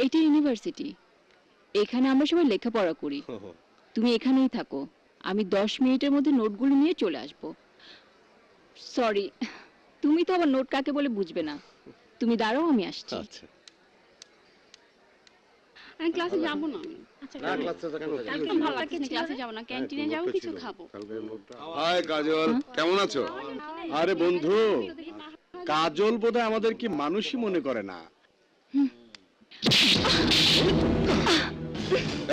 এটা ইউনিভার্সিটি। এখানে আমরা সবাই লেখাপড়া করি। তুমি এখানেই থাকো। আমি দশ মিনিটের মধ্যে নোটগুলো নিয়ে চলে আসব। সরি তুমি তো আবার নোট কাকে বলে বুঝবে না। তুমি দাঁড়াও আমি আসছি। আচ্ছা। আমি ক্লাসে যাব না। আমি আচ্ছা না ক্লাসে যাব? না। ক্যান্টিনে যাব কিছু খাব। হাই কাজল। কেমন আছো? আরে বন্ধু। কাজল বোধহয় আমাদের কি মানুষই মনে করে না।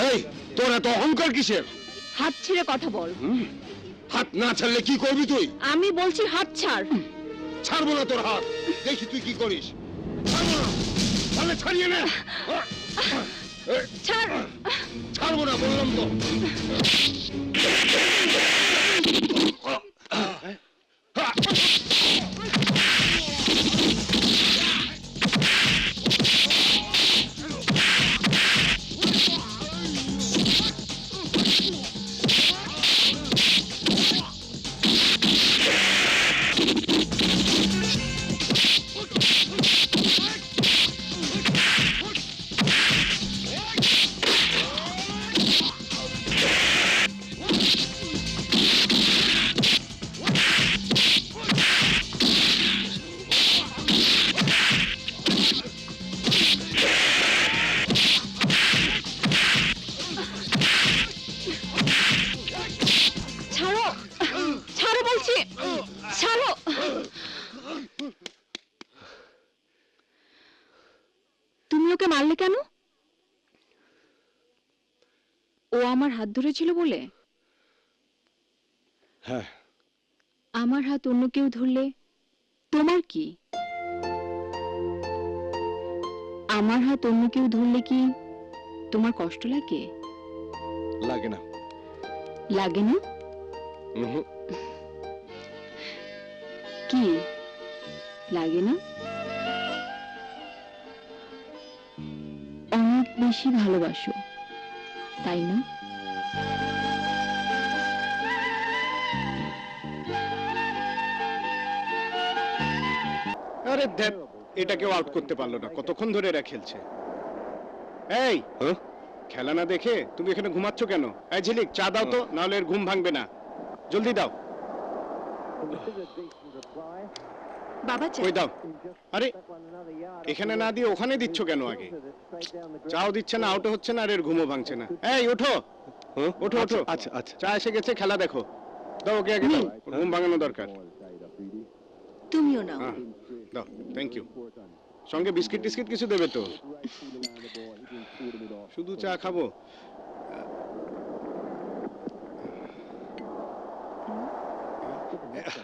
এই তোর এত অহংকার কিসের? হাত ছেড়ে কথা বল। হাত না ছাড়লে কি করবি তুই? আমি বলছি হাত ছাড়। ছাড়বো না তোর হাত। দেখি তুই কি করিস। ছাড়বো না। তাহলে ছাড়িয়ে নে। ছাড়। ছাড়বো না বললাম তো। ছাড়ো। তুমি ওকে মারলে কেন? ও আমার হাত ধরেছিল বলে? হ্যাঁ। আমার হাত অন্য কেউ ধরলে? তোমার কি? আমার হাত অন্য কেউ ধরলে কি তোমার কষ্ট লাগে? লাগে না। লাগে না। কি? লাগে না? অনেক বেশি ভালোবাসো তাই না? আরে দেখ এটা কেউ আউট করতে পারল না কতক্ষণ ধরে এরা খেলছে। এই হ্যাঁ? খেলা না দেখে তুমি এখানে ঘুমাচ্ছ কেন? এই ঝিলিক চা দাও তো নাহলে এর ঘুম ভাঙবে না। জলদি দাও। বাবা চা। ওই দাও। আরে এখানে না দিয়ে ওখানে দিচ্ছ কেন আগে? চাও দিচ্ছে না আউট হচ্ছে না আর এর ঘুমও ভাঙছে না। এই ওঠো? ওঠো ওঠো। আচ্ছা আচ্ছা। চা এসে গেছে খেলা দেখো। দাও ওকে আগে। দাও ঘুম ভাঙানো দরকার। তুমিও নাও। হ্যাঁ দাও থ্যাংক ইউ সঙ্গে বিস্কিট টিস্কিট কিছু দেবে তো? শুধু চা খাব।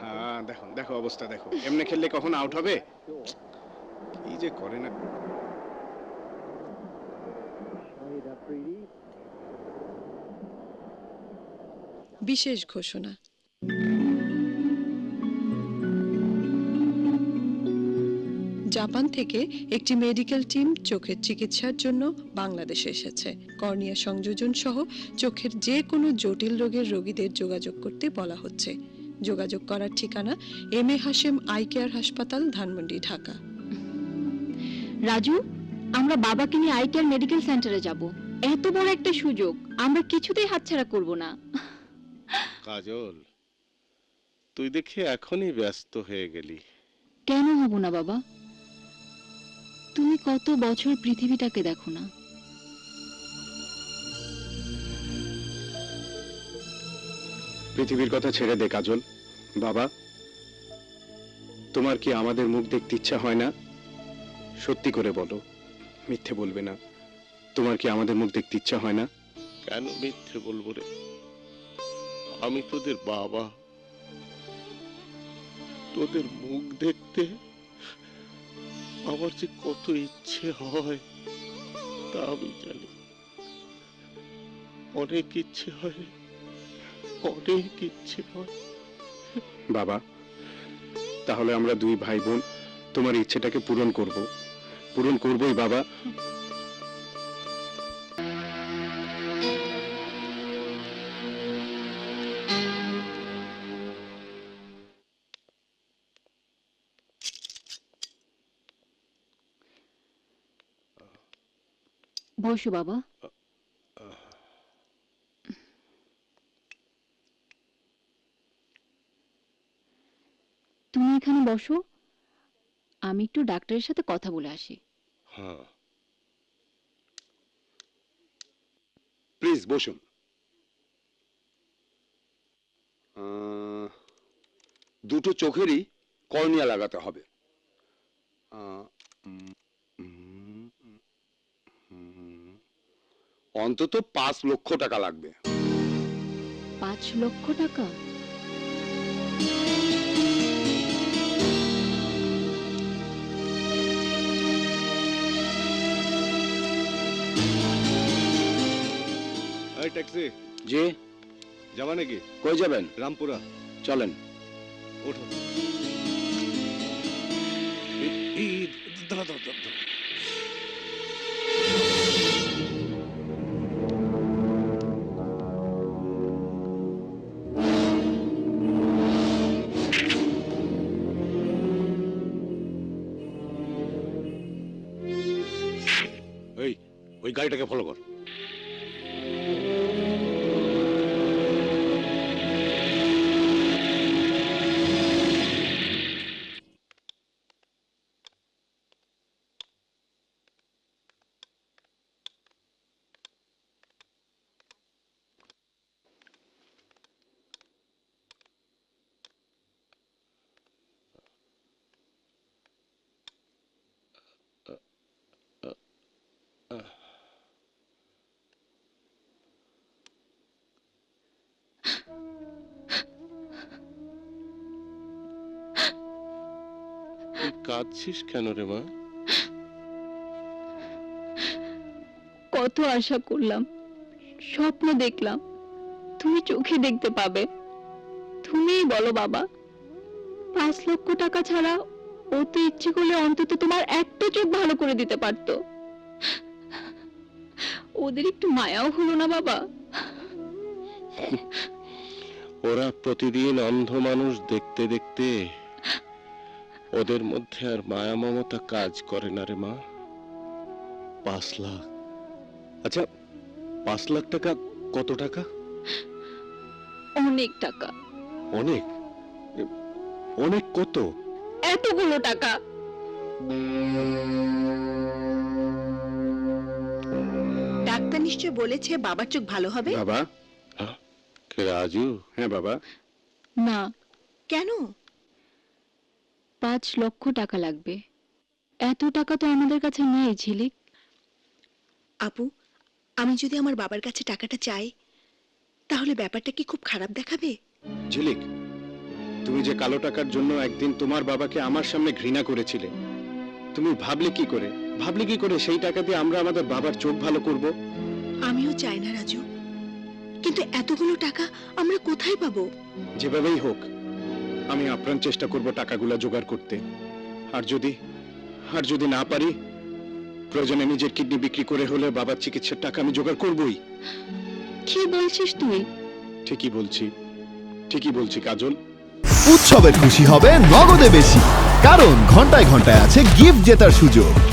হ্যাঁ দেখো দেখো অবস্থা, দেখো। এমনি খেললে কখন আউট হবে? কি যে করে না? বিশেষ ঘোষণা। জাপান থেকে একটি মেডিকেল টিম চোখের চিকিৎসার জন্য বাংলাদেশে এসেছে। কর্নিয়া সংযোজন সহ চোখের যে কোনো জটিল রোগের রোগীদের যোগাযোগ করতে বলা হচ্ছে। যোগাযোগ করার ঠিকানা M A Hashem I care হাসপাতাল ধানমন্ডি ঢাকা। রাজু আমরা বাবাকে নিয়ে আইটিআর মেডিকেল সেন্টারে যাব। এত বড় একটা সুযোগ আমরা কিছুতেই হাতছাড়া করব না। কাজল তুই দেখি এখনই ব্যস্ত হয়ে গেলি। কেন হব না বাবা? তুমি কত বছর পৃথিবীটাকে দেখো না। পৃথিবীর কথা ছেড়ে দে, কাজল। বাবা, তোমার কি আমাদের মুখ দেখতে ইচ্ছা হয় না? সত্যি করে বলো, মিথ্যে বলবে না। তোমার কি আমাদের মুখ দেখতে ইচ্ছা হয় না? কেন মিথ্যে বলব রে? আমি তোদের বাবা। তোদের মুখ দেখতে আমার যে কত ইচ্ছে হয়, তা আমি জানি। অনেক ইচ্ছে হয়। অনেক ইচ্ছে হয়। বাবা তাহলে আমরা দুই ভাই বোন তোমার ইচ্ছেটাকে পূরণ করব। পূরণ করবই বাবা। বসো বাবা। বসো। আমি একটু ডাক্তারের সাথে কথা বলে আসি। হ্যাঁ। প্লিজ বসুন। দুটো চোখেরই কর্নিয়া লাগাতে হবে। অন্তত পাঁচ লক্ষ টাকা লাগবে। পাঁচ লক্ষ টাকা? ট্যাক্সি জি। যাবা নাকি? কই যাবেন? রামপুরা। চলেন। ওঠো। এই ওই গাড়িটাকে ফলো কর। কাঁদছিস কেন রে মা? কত আশা করলাম স্বপ্ন দেখলাম তুমি চোখে দেখতে পাবে। তুমিই বলো বাবা পাঁচ লক্ষ টাকা ছাড়া ও তো ইচ্ছে করলে অন্তত তোমার একটা চোখ ভালো করে দিতে পারতো। ওদের একটু মায়াও হলো না বাবা। ওরা প্রতিদিন অন্ধ মানুষ দেখতে দেখতে ওদের মধ্যে আর মায়া মমতা কাজ করে না রে মা। পাঁচ লাখ। আচ্ছা পাঁচ লাখ টাকা কত টাকা? অনেক টাকা। অনেক? অনেক কত? এতগুলো টাকা। ডাক্তার নিশ্চয় বলেছে বাবার চোখ ভালো হবে? বাবা? কে রাজু? হ্যাঁ বাবা। না। কেন? পাঁচ লক্ষ টাকা লাগবে। এত টাকা তো আমাদের কাছে নেই ঝিলিক। আপু আমি যদি আমার বাবার কাছে টাকাটা চাই তাহলে ব্যাপারটা কি খুব খারাপ দেখাবে? ঝিলিক তুমি যে কালো টাকার জন্য একদিন তোমার বাবাকে আমার সামনে ঘৃণা করেছিলে তুমি ভাবলে কি করে? ভাবলে কি করে সেই টাকা দিয়ে আমরা আমাদের বাবার চোখ ভালো করব? আমিও চাই না রাজু। কিন্তু এতগুলো টাকা আমরা কোথায় পাবো? যেভাবেই হোক আমি আপ্রাণ চেষ্টা করব টাকাগুলো জোগাড় করতে। আর যদি আর যদি না পারি প্রয়োজনে নিজের কিডনি বিক্রি করে হলে বাবার চিকিৎসার টাকা আমি জোগাড় করবই। কি বলছিস তুই? ঠিকই বলছি ঠিকই বলছি কাজল। উৎসবের খুশি হবে নগদে বেশি কারণ ঘন্টায় ঘন্টায় আছে গিফট জেতার সুযোগ।